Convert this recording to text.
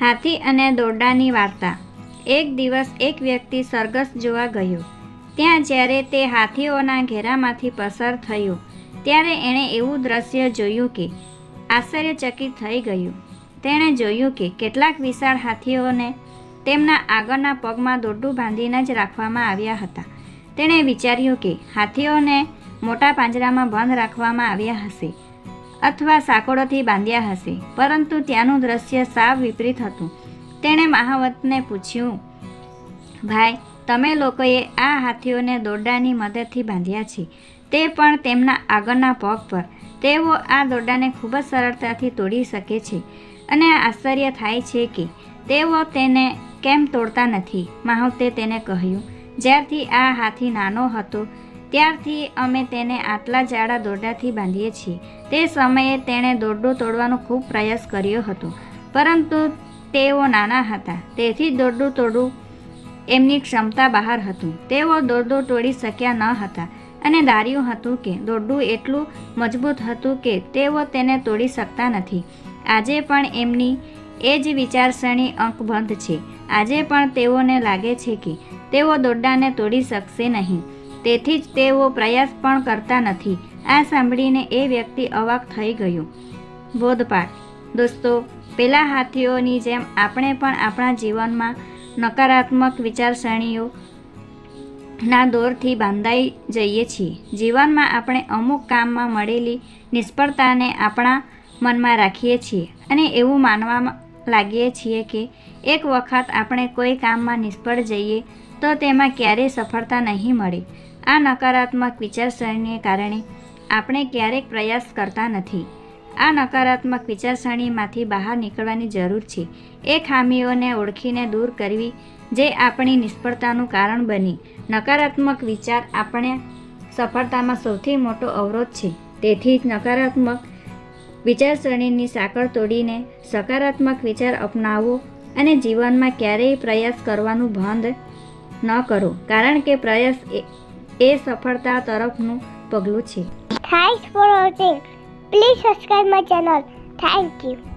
હાથી અને દોરડાની વાર્તા. એક દિવસ એક વ્યક્તિ સરઘસ જોવા ગયો. ત્યાં જ્યારે તે હાથીઓના ઘેરામાંથી પસાર થયો, ત્યારે એણે એવું દ્રશ્ય જોયું કે આશ્ચર્યચકિત થઈ ગયું. તેણે જોયું કે કેટલાક વિશાળ હાથીઓને તેમના આગળના પગમાં દોરડું બાંધીને જ રાખવામાં આવ્યા હતા. તેણે વિચાર્યું કે હાથીઓને મોટા પાંજરામાં બંધ રાખવામાં આવ્યા હશે. અથવા સાંકળોથી બાંધ્યા હશે. પરંતુ ત્યાંનું દ્રશ્ય સાવ વિપરીત હતું. તેણે મહાવતને પૂછ્યું, ભાઈ, તમે લોકોએ આ હાથીઓને દોરડાની મદદથી બાંધ્યા છે. તે પણ તેમના આગળના પગ પર. તેઓ આ દોરડાને ખૂબ જ સરળતાથી તોડી શકે છે. અને આશ્ચર્ય થાય છે કે તેઓ તેને કેમ તોડતા નથી. માહવતે તેને કહ્યું, જ્યારથી આ હાથી નાનો હતો ત્યારથી અમે તેને આટલા જાડા દોરડાથી બાંધીએ છીએ. તે સમયે તેણે દોરડું તોડવાનો ખૂબ પ્રયાસ કર્યો હતો. પરંતુ તેઓ નાના હતા. તેથી દોરડું તોડવું એમની ક્ષમતા બહાર હતું. તેઓ દોરડું તોડી શક્યા ન હતા. અને ધાર્યું હતું કે દોરડું એટલું મજબૂત હતું કે તેઓ તેને તોડી શકતા નથી. આજે પણ એમની એ જ વિચારસરણી અંકબંધ છે. આજે પણ તેઓને લાગે છે કે તેઓ દોરડાને તોડી શકશે નહીં. તેથી જ તેઓ પ્રયાસ પણ કરતા નથી. આ સાંભળીને એ વ્યક્તિ અવાક થઈ ગયો. બોધપાઠ, દોસ્તો, પેલા હાથીઓની જેમ આપણે પણ આપણા જીવનમાં નકારાત્મક વિચારસરણીઓ ના દોરથી બાંધાઈ જઈએ છીએ. જીવનમાં આપણે અમુક કામમાં મળેલી નિષ્ફળતાને આપણા મનમાં રાખીએ છીએ અને એવું માનવા લાગીએ છીએ કે એક વખત આપણે કોઈ કામમાં નિષ્ફળ જઈએ તો તેમાં ક્યારેય સફળતા નહીં મળે. આ નકારાત્મક વિચારસરણીને કારણે આપણે ક્યારેક પ્રયાસ કરતા નથી. આ નકારાત્મક વિચારસરણીમાંથી બહાર નીકળવાની જરૂર છે. એ ખામીઓને ઓળખીને દૂર કરવી જે આપણી નિષ્ફળતાનું કારણ બની. નકારાત્મક વિચાર આપણે સફળતામાં સૌથી મોટો અવરોધ છે. તેથી જ નકારાત્મક વિચારસરણીની સાંકળ તોડીને સકારાત્મક વિચાર અપનાવો અને જીવનમાં ક્યારેય પ્રયાસ કરવાનું બંધ ન કરો. કારણ કે પ્રયાસ એ એ સફળતા તરફનું પગલું છે Thanks for watching. Please subscribe my channel. Thank you.